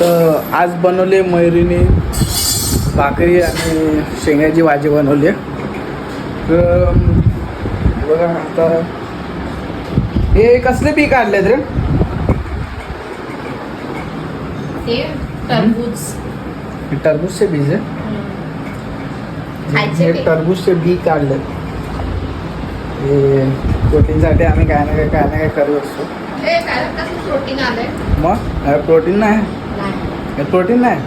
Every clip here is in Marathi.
तर आज बनवले मयुरीने भाकरी आणि शेंगाची भाजी बनवली तर बघा आता. हे कसले पीक काढलेत रे? टरबूज. टरबूजचे बीज आहे. टरबूजचे बी काढले हे प्रोटीनसाठी आम्ही काय ना काय काय ना काय करत असतो. मग? प्रोटीन नाही. नाही. प्रोटीन नाही?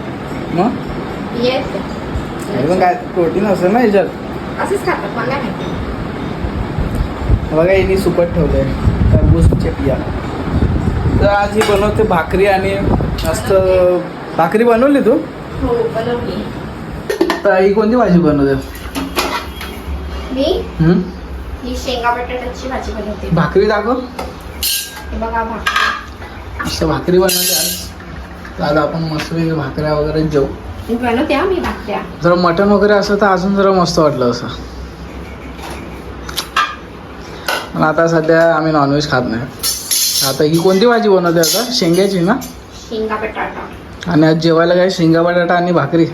मग? पण काय प्रोटीन असेल ना याच्यात? असंच खातात मला नाही बघा यांनी सुकट ठेवलंय. टरबूजचे बिया तर आज ही बनवते भाकरी आणि मस्त भाकरी बनवली तू? हो बनवली. तर ही कोणती भाजी बनवते? मी? ही? शेंगा बटाट्याची भाजी बनवते. भाकरी दाखव. बघा भाकरी. भाकरी बनवते तर आज आपण मस्त भाकऱ्या वगैरे जेऊ हा मी भाकऱ्या. जरा मटण वगैरे असं तर अजून जरा मस्त वाटलं असं. पण आता सध्या आम्ही नॉनव्हेज खात नाही. आता ही कोणती भाजी बनवते आता? शेंग्याची ना? शेंगा बटाटा. आणि आज जेवायला काय? शेंगा बटाटा आणि भाकरी.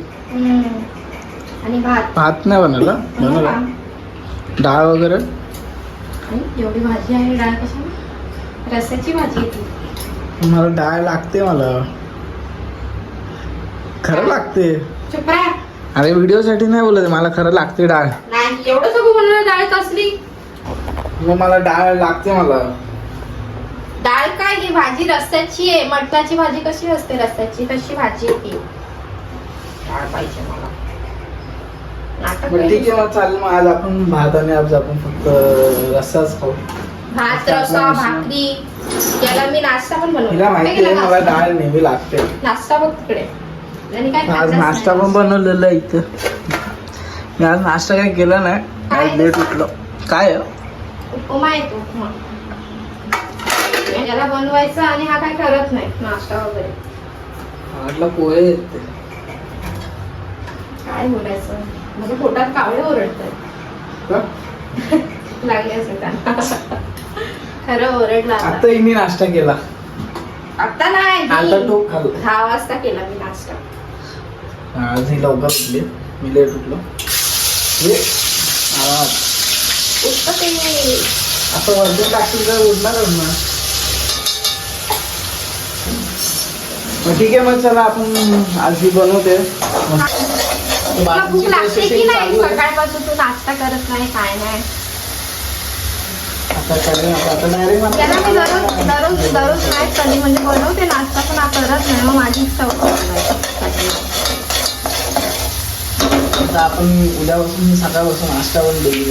आणि भात. भात नाही बनवला? बनवला. बनवला. डाळ वगैरे? एवढी भाजी आहे डाळ कशा रस्याची भाजी मला डाळ लागते मला. खरं लागते. चुप राहा. अरे व्हिडिओसाठी नाही बोलत मला खरं लागते डाळ. नाही एवढं सगळं बनवलं डाळ कसली? मग मला डाळ लागते मला. डाळ काय? ही भाजी रस्त्याची आहे. मटणाची भाजी कशी असते रस्त्याची? तशी भाजी आहे ती. डाळ पाहिजे मला. नाटक मग ठीक आहे. आहे मग चालेल. मग आज आपण भात आणि आज आपण फक्त रस्साच खाऊ. भात रसा भाकरी. याला मी नाश्ता पण बनवला तिला माहिती काय आहे केलं मला? डाळ नेहमी लागते. नाश्ता बघ तिकडे. आज नाश्ता. पण बनवलेला इथं मी आज नाश्ता काही केला नाही काय? आज लेट उठलो काय? उपमा येतो उपमा याला बनवायचं आणि हा काय करत नाही नाश्ता वगैरे पोहे. काय बोलायचं म्हणजे पोटात कावळे ओरडतात? लागले असे त्यांना खरं ओरडला आता. हिने नाश्ता केला आता नाही आता मी तो खाल्ला दहा वाजता केला मी नाश्ता आज ही लवकर उठली. मी लेट उठलो. हे आरामात. उठतं ते आता वरती टाकतील तर उठणारच ना. मग ठीक आहे मग चला आपण आज ही बनवते. भूक लागते की नाही. सकाळपासून तू नाश्ता करत नाही काय नाही. आता मी दररोज दररोज दररोज नाही कधी म्हणजे बनवते नाश्ता पण करत नाही मग माझी बनवायची. आता आपण उद्यापासून सकाळपासून नाश्ता पण डेली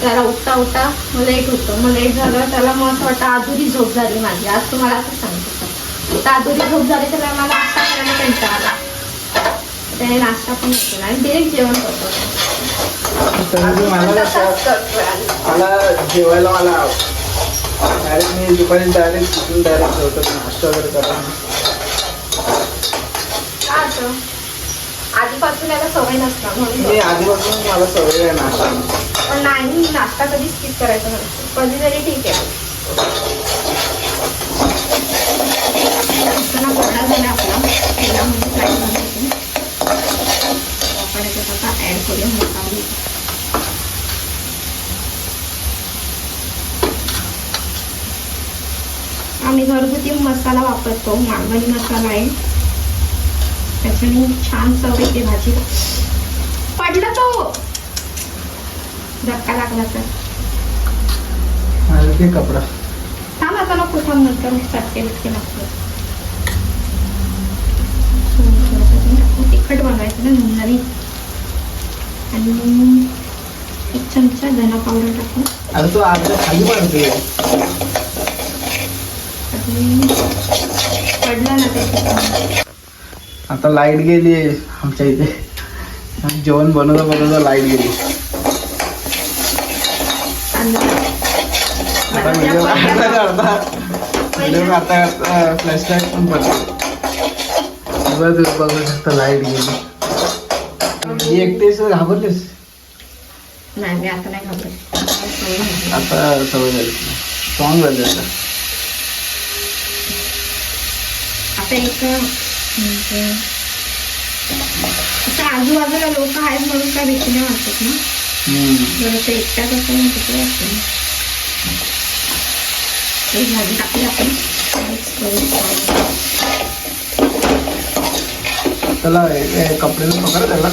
त्याला उठता उठता मग लेट होतं. मग लेट झालं त्याला मग असं वाटतं अधुरी झोप झाली माझी. आज तुम्हाला असं सांगतो तर अधुरी झोप झाली तर मला नाश्ता करायला कंटाळा आला. त्याने नाश्ता पण होतो आणि डिरेक्ट जेवण करतो. मला. मला जेवायला मला डायरेक्ट मी दुपारी डायरेक्ट डायरेक्ट जेवतो. नाश्ता वगैरे करा का असं? आधीपासून याला सवय नसणार मी म्हणून आधीपासून मला सवय आहे नाश्ता पण नाही नाश्ता कधी स्किप करायचा नसतो कधीतरी ठीक आहे. चला कोरडा झाला आपला? तेलामध्ये फ्राय करायचं आपण याच्यात आता ॲड करूया मसाले आम्ही घरगुती मसाला वापरतो मालवणी मसाला आहे. त्याच्याने छान चव येते भाजी. पडला तो. धक्का लागला तर. ते कपडा. थांब आता नको थांब नंतर चटके बिटके लागतात तिखट बनवायचं ना नंतरी आणि एक चमचा धना पावडर टाकू. अरे तो आज खाली आणि पडला ना ते आता लाइट गेली आमच्या इथे. जेवण बनवता बनवता लाइट गेली. आता व्हिडिओ व्हिडिओ पण पडते बघ शकता लाइट गेली. एकटेच घाबरलीस? नाही मी आता नाही. आता सवय झाली. स्ट्रॉंग झाली आता. आता एक असं आजूबाजूला लोक आहेत म्हणून काय भीती नाही वाटत ना? असं म्हणतो ते वाटतं. हे भाजी टाकली आपण. त्याला कपड्याने पकड त्याला?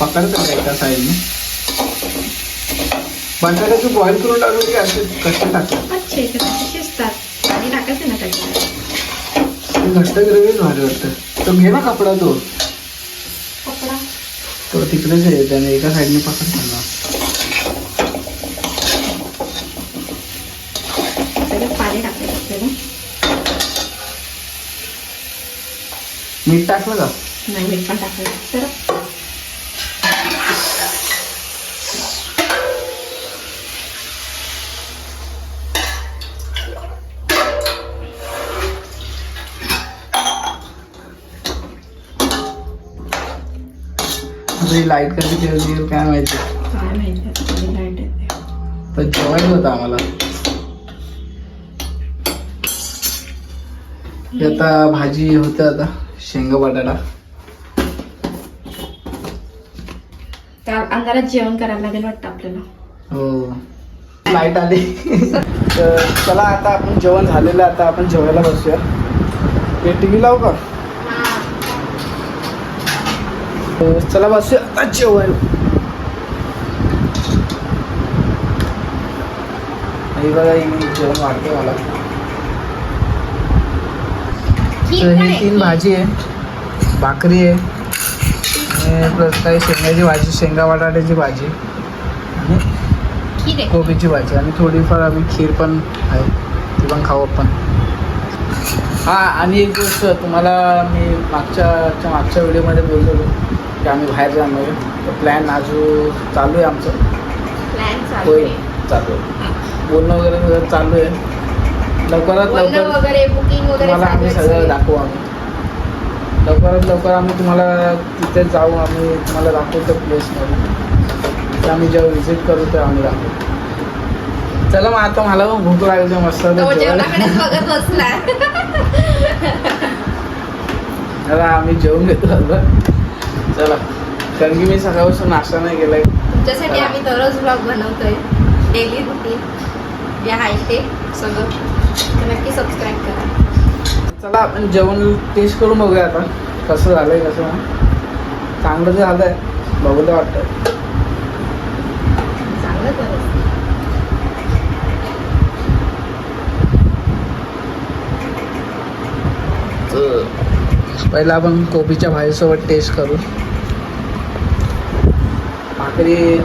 पकड त्याला एका साईडने बटाट्याची बॉईल करून टाकू की असे कसे टाकतात. शिजतात. पाणी टाकायचं ना त्याच्यात? घट्ट ग्रेव्हीच भारी वाटतं. तो घे ना कपडा तो. कपडा? तो तिकडेच आहे त्याने एका साईडने पकड त्याच्यात पाणी मीठ टाकलं का? नाही मीठ पण टाकायचं तर ही लाइट कधी ठेवली? काय माहिती? पण जेवायचं होतं आम्हाला? आता भाजी होते आता शेंगा बटाटा. त्या अंधारात जेवण करायला लागेल वाटतं आपल्याला. हो. लाइट आली. तर चला आता आपण जेवण झालेलं आता आपण जेवायला बसूया. हे टी व्ही लावू का तर चला आता जेवायला हे बघा ही जेवण वाटते मला ही तीन भाजी आहे भाकरी आहे आणि प्लस काही शेंगाची भाजी शेंगा बटाट्याची भाजी आणि कोबीची भाजी आणि थोडीफार आम्ही खीर पण आहे ती पण खाऊ आपण हा आणि एक गोष्ट तुम्हाला मी मागच्या च्या मागच्या व्हिडिओमध्ये बोललो की आम्ही बाहेर जाणार तर प्लॅन अजून चालू आहे आमचं. प्लॅन चालू होय आहे. चालू आहे. बोलणं वगैरे सगळं चालू आहे. लवकरात बोलणं लवकर वगैरे बुकिंग वगैरे तुम्हाला आम्ही चालू सगळं. दाखवू आम्ही. लवकरात लवकर आम्ही तुम्हाला तिथे जाऊ आम्ही तुम्हाला दाखवतो प्लेसमध्ये तर आम्ही जेव्हा व्हिजिट करू तेव्हा आम्ही दाखवू चला मग आता मला पण भूक लागली मस्त तो. जेवणाकडेच बघत चला आम्ही जेवून घेतो आता चला. कारण की मी सकाळपासून नाश्ता नाही केलाय. तुमच्यासाठी आम्ही दररोज ब्लॉग बनवतोय. डेली रुटीन जे आहे ते सगळं. नक्की सबस्क्राईब करा. चला आपण जेवण टेस्ट करून बघूया आता. कसं झालंय कसं. चांगलं झालंय बघू तर वाटतं चांगलं करत पहिला आपण कोबीच्या भाजीसोबत टेस्ट करू. भाकरी.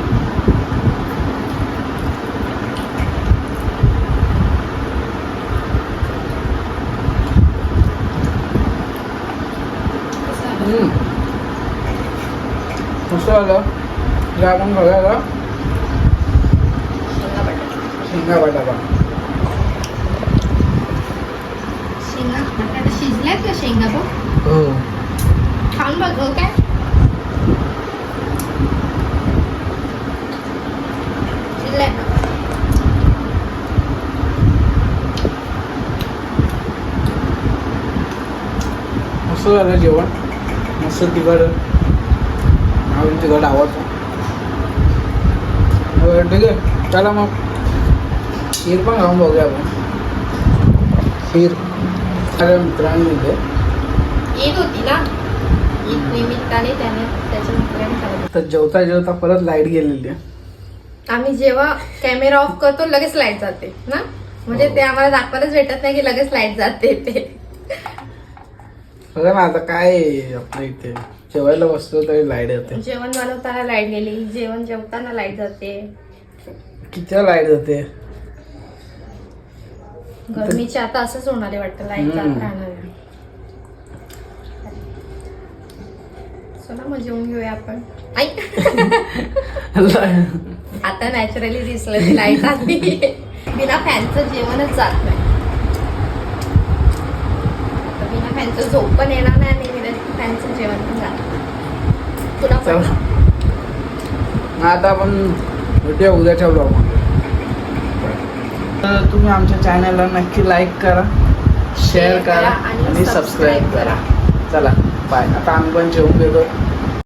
मस्त आपण बघायला. शेंगा बटाटा शेंगा बटाटा शिजल्यात का शेंगा बघ हो खाऊन बघ हो शिजल्या मस्त झालं जेवण मस्त तिखट आवडून तिखट आवडतं ठीक आहे चला मग खीर पण खाऊन बघूया आपण खीर अरे मित्रांनी ईद होती ना ईद निमित्ताने त्याने त्याच्या मित्राने खाल्लं. तर जेवता जेवता परत लाइट गेलेली आहे आम्ही जेव्हा कॅमेरा ऑफ करतो लगेच लाइट जाते ना म्हणजे हो. ते आम्हाला दाखवायलाच भेटत नाही की लगेच लाइट जाते ते बघा ना आता काय आहे आपल्या इथे जेवायला बसतो तरी लाइट येते जेवण बनवताना लाइट गेली जेवण जेवताना लाइट जाते किती लाइट जाते गरमीच्या आता असंच होणार आहे वाटतं लाइट जात. राहणार आहे. चला मग जेवून घेऊया आपण. ऐक आता नॅचरली दिसलं की लाइट आली बिना फॅनचं जेवणच जात नाही. बिना फॅनचं झोप पण येणार नाही आणि बिना फॅनचं जेवण पण जात. तुला पण आता आपण भेटूया उद्याच्या ब्लॉगमध्ये तर तुम्ही आमच्या चॅनलला नक्की लाईक करा शेअर करा आणि सबस्क्राईब करा. चला. बाय आता आम्ही पण जेवून घेतो